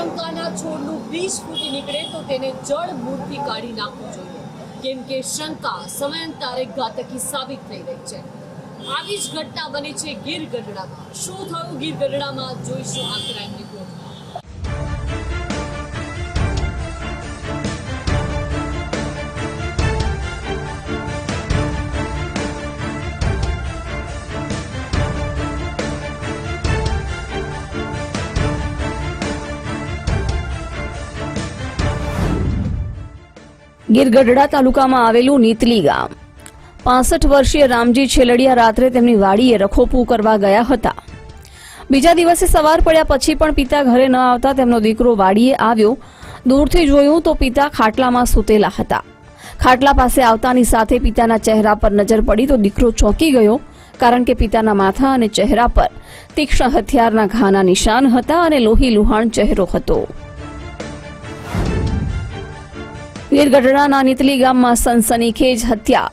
શંકાના છોડનું બીજ ફૂટી નીકળે તો તેને જળ મૂળથી કાઢી નાખવું જોઈએ. કેમ કે શંકા સમયાંતરે ઘાતકી સાબિત થઈ રહી છે. આવી જ ઘટના બની છે ગીર ગઢડામાં શું થયું ગીર ગઢડામાં જોઈશું આ ક્રાઇમ રિપોર્ટમાં. ગીર ગઢડા તાલુકામાં આવેલું નીતલી ગામ. પાસઠ વર્ષીય રામજી છેલડિયા રાત્રે તેમની વાડીએ રખોપું કરવા ગયા હતા. બીજા દિવસે સવાર પડ્યા પછી પણ પિતા ઘરે ન આવતા તેમનો દીકરો વાડીએ આવ્યો. દૂરથી જોયું તો પિતા ખાટલામાં સૂતેલા હતા. ખાટલા પાસે આવતાની સાથે પિતાના ચહેરા પર નજર પડી તો દીકરો ચોંકી ગયો, કારણ કે પિતાના માથા અને ચહેરા પર તીક્ષ્ણ હથિયારના ઘાના નિશાન હતા અને લોહી લુહાણ ચહેરો હતો. ગીર ગઢડાના નીતલી ગામમાં સનસનીખેજ હત્યા.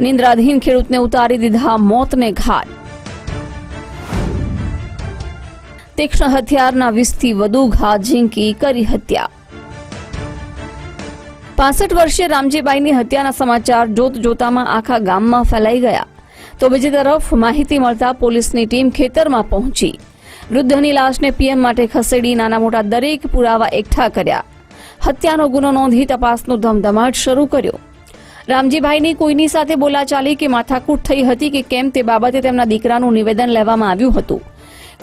નિંદ્રાધીન ખેડૂતને ઉતારી દીધા મોતને ઘાટ. તીક્ષ્ણ હથિયારના વીસથી વધુ ઘા ઝીંકી કરી હત્યા. પાસઠ વર્ષે રામજીબાઈની હત્યાના સમાચાર જોત જોતામાં આખા ગામમાં ફેલાઈ ગયા. તો બીજી તરફ માહિતી મળતા પોલીસની ટીમ ખેતરમાં પહોંચી. વૃદ્ધની લાશને પીએમ માટે ખસેડી નાના મોટા દરેક પુરાવા એકઠા કર્યા. હત્યાનો ગુનો નોંધી તપાસનો ધમધમાટ શરૂ કર્યો. રામજીભાઈની કોઈની સાથે બોલાચાલી કે માથાકૂટ થઈ હતી કે કેમ તે બાબતે તેમના દીકરાનું નિવેદન લેવામાં આવ્યું હતું.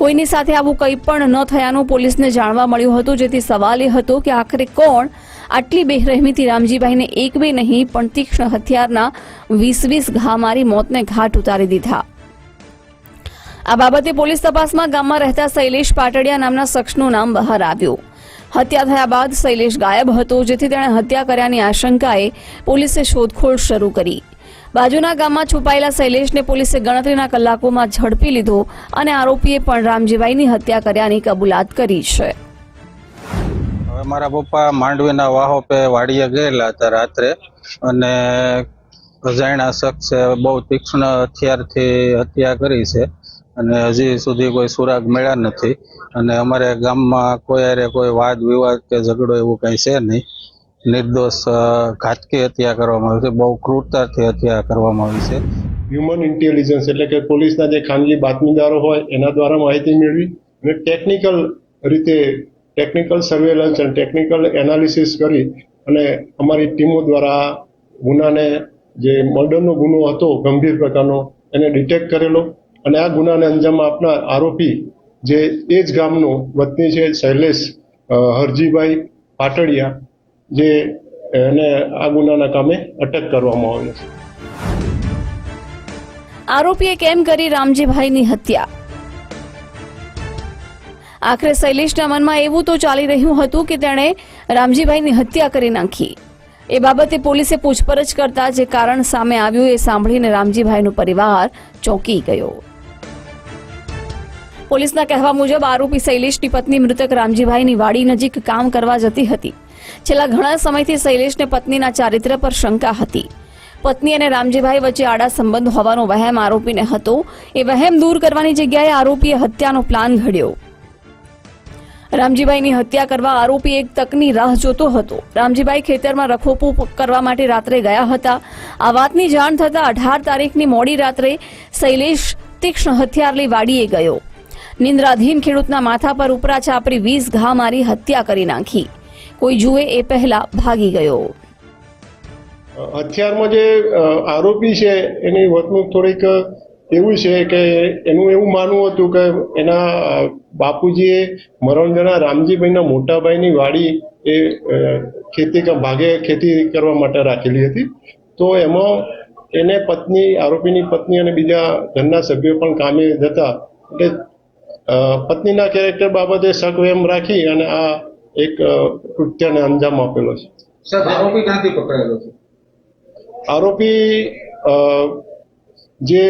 કોઈની સાથે આવું કંઈ પણ ન થયાનું પોલીસને જાણવા મળ્યું હતું, જેથી સવાલ એ હતો કે આખરે કોણ આટલી બેરહેમીથી રામજીભાઈને એક બે નહીં, પણ તીક્ષ્ણ હથિયારના વીસ વીસ ઘા મારી મોતને ઘાટ ઉતારી દીધા. આ બાબતે પોલીસ તપાસમાં ગામમાં રહેતા શૈલેષ પાટડિયા નામના શખ્સનું નામ બહાર આવ્યું. હત્યા થયા બાદ શૈલેષ ગાયબ હતો, જેથી તેણે હત્યા કર્યાની આશંકાએ પોલીસે શોધખોળ શરૂ કરી. બાજુના ગામમાં છુપાયેલા શૈલેષને પોલીસે ગણતરીના કલાકોમાં ઝડપી લીધો અને આરોપીએ પણ રામજીભાઈની હત્યા કર્યાની કબૂલાત કરી છે. મારા પપ્પા માંડવીના વાહો વાડીએ ગયેલા હતા રાત્રે અને અજાણ્યા શખ્સે બહુ તીક્ષ્ણ હથિયારથી હત્યા કરી છે. અને હજી સુધી કોઈ સુરાગ મળ્યા નથી. અને અમારે ગામમાં કોઈ અરે કોઈ વાદ વિવાદ કે ઝઘડો એવું કંઈ છે નહીં. નિર્દોષ ઘાતકી હત્યા કરવામાં આવી છે. બહુ ક્રૂરતાથી હત્યા કરવામાં આવી છે. હ્યુમન ઇન્ટેલિજન્સ એટલે કે પોલીસના જે ખાનગી બાતમીદારો હોય, એના દ્વારા માહિતી મેળવી અને ટેકનિકલ રીતે ટેકનિકલ સર્વેલન્સ અને ટેકનિકલ એનાલિસિસ કરી અને અમારી ટીમો દ્વારા ગુનાને જે મર્ડરનો ગુનો હતો, ગંભીર પ્રકારનો, એને ડિટેક્ટ કરેલો. અને આ ગુનાને અંજામ આપનાર આરોપી જે એ જ ગામનો વતની છે શૈલેષ હરજીભાઈ પાટડિયા, જે એને આ ગુનાના કામે અટક કરવામાં આવ્યો છે. આરોપીએ કેમ કરી રામજીભાઈની હત્યા? આખરે શૈલેષના મનમાં એવું તો ચાલી રહ્યું હતું કે તેણે રામજીભાઈની હત્યા કરી નાખી. એ બાબતે પોલીસે પૂછપરછ કરતા જે કારણ સામે આવ્યું એ સાંભળીને રામજીભાઈનો પરિવાર ચોંકી ગયો. પોલીસના કહેવા મુજબ આરોપી શૈલેષની પત્ની મૃતક રામજીભાઈની વાડી નજીક કામ કરવા જતી હતી. છેલ્લા ઘણા સમયથી શૈલેષને પત્નીના ચારિત્ર્ય પર શંકા હતી. પત્ની અને રામજીભાઈ વચ્ચે આડા સંબંધ હોવાનો વહેમ આરોપીને હતો. એ વહેમ દૂર કરવાની જગ્યાએ આરોપીએ હત્યાનો પ્લાન ઘડ્યો. રામજીભાઈની હત્યા કરવા આરોપી એક તકની રાહ જોતો હતો. રામજીભાઈ ખેતરમાં રખોપું કરવા માટે રાત્રે ગયા હતા. આ વાતની જાણ થતાં અઢાર તારીખની મોડી રાત્રે શૈલેષ તીક્ષ્ણ હથિયાર લઈ વાડીએ ગયો. નિંદ્રાધીન ખેડૂતના માથા પર ઉપરા ચાપરી વીસ ઘા મારી હત્યા કરી નાખી. કોઈ જુએ એ પહેલા ભાગી ગયો. હથિયારમાં જે આરોપી છે, એની વર્તણૂક થોડીક એવું છે કે એનું એવું માનવું હતું કે એના બાપુજીએ મરણજના રામજીભાઈના મોટાભાઈની વાડી એ ખેતી ભાગે ખેતી કરવા માટે રાખેલી હતી. તો એમાં એને પત્ની, આરોપીની પત્ની અને બીજા ઘરના સભ્યો પણ કામે જતા એટલે પત્નીના કેરેક્ટર બાબતે શક વેમ રાખી અને આ એક કૃત્યને અંજામ આપેલો છે. આરોપી ક્યાંથી પકડાયેલો છે? આરોપી જે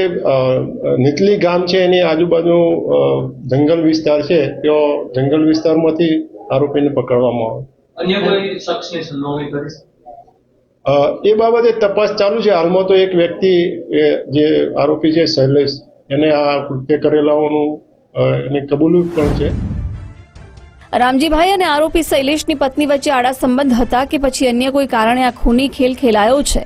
નીતલી ગામ છે એની આજુબાજુ જંગલ વિસ્તાર છે તેઓ જંગલ વિસ્તારમાંથી આરોપીને પકડવામાં આવે. એ બાબતે તપાસ ચાલુ છે. હાલમાં તો એક વ્યક્તિ જે આરોપી છે શૈલેષ એને આ કૃત્ય કરેલાઓનું એને કબૂલ્યું પણ છે. રામજીભાઈ અને આરોપી શૈલેષની પત્ની વચ્ચે આડા સંબંધ હતા કે પછી અન્ય કોઈ કારણે આ ખૂની ખેલ ખેલાયો છે?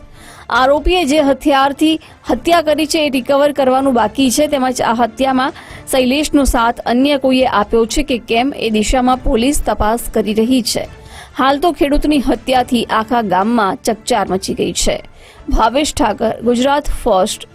આરોપીએ જે હથિયારથી હત્યા કરી છે એ રિકવર કરવાનું બાકી છે, તેમજ આ હત્યામાં શૈલેષનો સાથ અન્ય કોઈએ આપ્યો છે કે કેમ એ દિશામાં પોલીસ તપાસ કરી રહી છે. હાલ તો ખેડૂતની હત્યાથી આખા ગામમાં ચકચાર મચી ગઈ છે. ભાવેશ ઠાકર, ગુજરાત ફર્સ્ટ